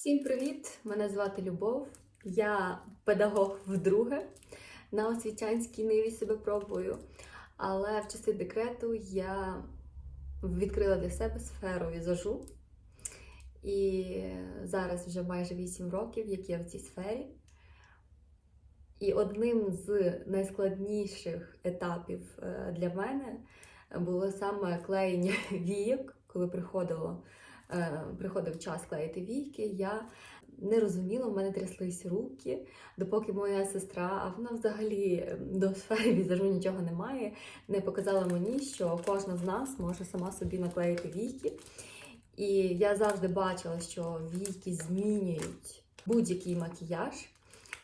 Всім привіт! Мене звати Любов. Я педагог вдруге. На освітянській ниві себе пробую. Але в часи декрету я відкрила для себе сферу візажу. І зараз вже майже 8 років, як я в цій сфері. І одним з найскладніших етапів е, для мене було саме клеєння війок, коли приходило, приходив час клеїти війки. Я не розуміла, в мене тряслись руки, допоки моя сестра, а вона взагалі до сфери візажу нічого не має, не показала мені, що кожна з нас може сама собі наклеїти війки. І я завжди бачила, що війки змінюють будь-який макіяж.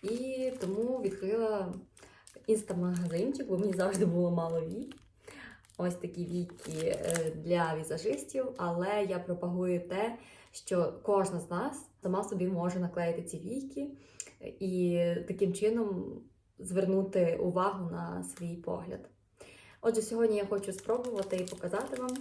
І тому відкрила інстамагазинчик, бо мені завжди було мало вік. Ось такі віки е, для візажистів, але я пропагую те, що кожна з нас сама собі може наклеїти ці війки і таким чином звернути увагу на свій погляд. Отже, сьогодні я хочу спробувати і показати вам,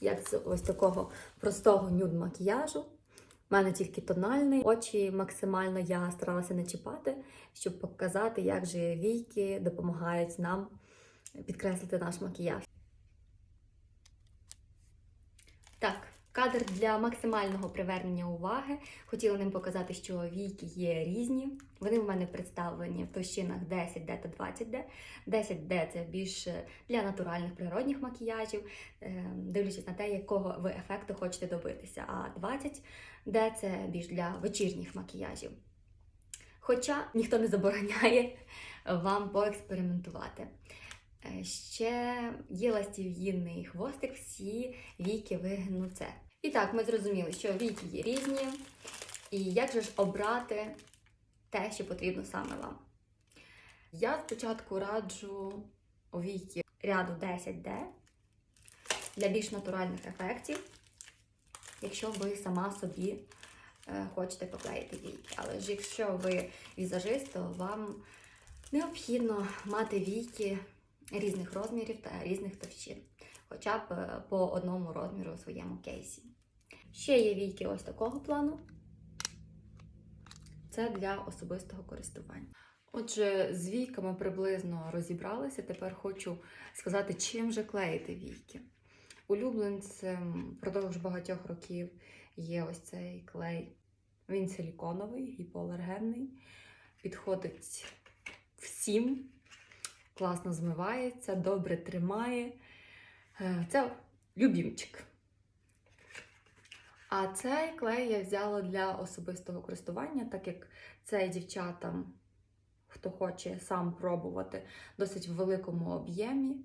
як з ось такого простого нюд-макіяжу. У мене тільки тональний, очі максимально я старалася не чіпати, щоб показати, як же війки допомагають нам підкреслити наш макіяж. Так, кадр для максимального привернення уваги. Хотіла ним показати, що війки є різні. Вони в мене представлені в товщинах 10D та 20D. 10D це більше для натуральних природних макіяжів, е, дивлячись на те, якого ви ефекту хочете добитися. А 20D це більш для вечірніх макіяжів. Хоча ніхто не забороняє вам поекспериментувати. Е, Ще є ластів'їнний хвостик, всі віки це. І так, ми зрозуміли, що віки є різні, і як же ж обрати те, що потрібно саме вам. Я спочатку раджу віки ряду 10D для більш натуральних ефектів, якщо ви сама собі е, хочете поклеїти війки. Але ж якщо ви візажист, то вам необхідно мати війки різних розмірів та різних товщин, хоча б е, по одному розміру у своєму кейсі. Ще є війки ось такого плану. Це для особистого користування. Отже, з війками приблизно розібралися. Тепер хочу сказати, чим же клеїти війки. Улюбленцем впродовж багатьох років є ось цей клей. Він силіконовий, гіпоалергенний, підходить всім класно змивається, добре тримає. Е, Це любімчик. А цей клей я взяла для особистого користування, так як цей дівчатам, хто хоче сам пробувати досить в великому об'ємі,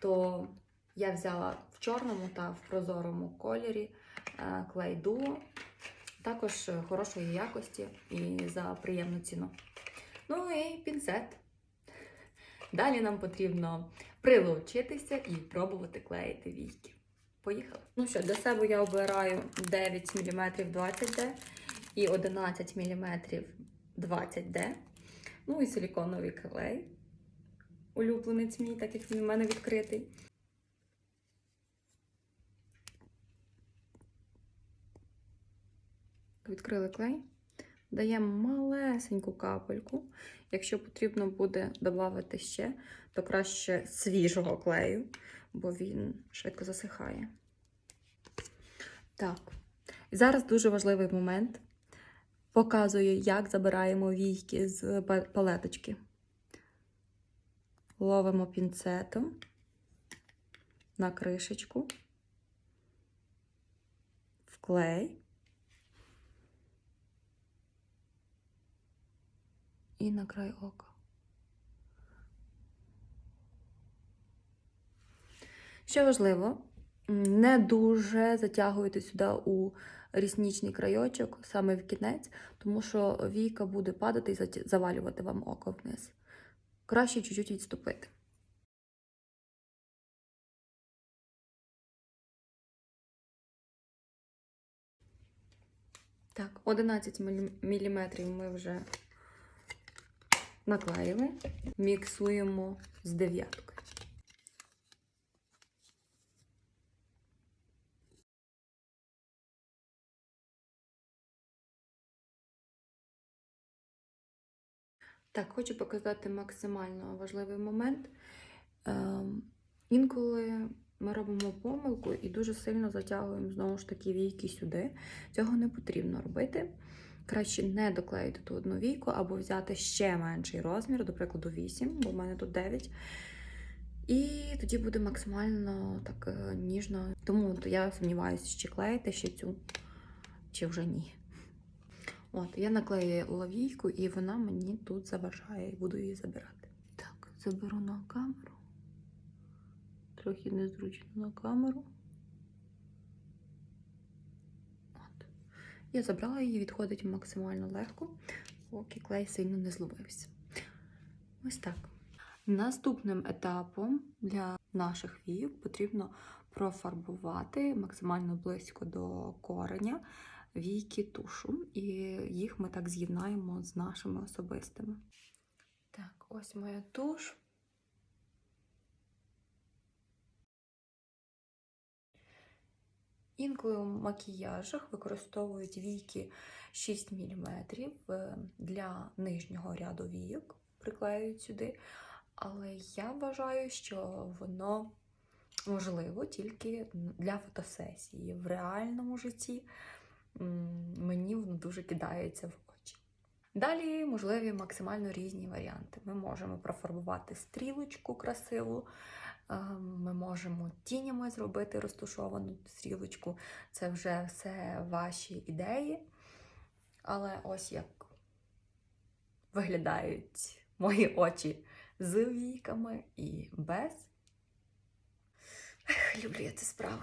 то я взяла в чорному та в прозорому кольорі е, клей дуо, також хорошої якості і за приємну ціну. Ну і пінцет. Далі нам потрібно прилучитися і пробувати клеїти війки. Поїхали. Ну що, для себе я обираю 9 мм 20D і 11 мм 20D. Ну і силіконовий клей. Улюбленець мій, так як він у мене відкритий. Відкрили клей. Даємо малесеньку капельку. Якщо потрібно буде додати ще, то краще свіжого клею, бо він швидко засихає. Так, і зараз дуже важливий момент. Показую, як забираємо війки з палеточки. Ловимо пінцетом на кришечку, в і на край ока. Що важливо, не дуже затягуйте сюди у ріснічний крайочок, саме в кінець, тому що війка буде падати і завалювати вам око вниз. Краще чуть-чуть відступити. Так, 11 мм ми вже наклеїли, міксуємо з дев'яткою. Так, хочу показати максимально важливий момент. Ем, інколи ми робимо помилку і дуже сильно затягуємо знову ж таки війки сюди. Цього не потрібно робити. Краще не доклеїти ту одну війку або взяти ще менший розмір, до прикладу, 8, бо в мене тут 9. І тоді буде максимально так е, ніжно. Тому от я сумніваюся, чи клеїти ще цю, чи вже ні. От, я наклеїла війку, і вона мені тут заважає, і буду її забирати. Так, заберу на камеру. Трохи незручно на камеру. От. Я забрала її, відходить максимально легко, поки клей сильно не зловився. Ось так. Наступним етапом для наших війок потрібно профарбувати максимально близько до кореня війки тушу, і їх ми так з'єднаємо з нашими особистими. Так, ось моя туш. Інколи у макіяжах використовують війки 6 мм для нижнього ряду війок, приклеюють сюди. Але я вважаю, що воно можливо тільки для фотосесії. В реальному житті мені воно дуже кидається в очі. Далі можливі максимально різні варіанти. Ми можемо профарбувати стрілочку красиву, е, ми можемо тінями зробити розташовану стрілочку. Це вже все ваші ідеї. Але ось як виглядають мої очі з війками і без. Ех, люблю я цю справу.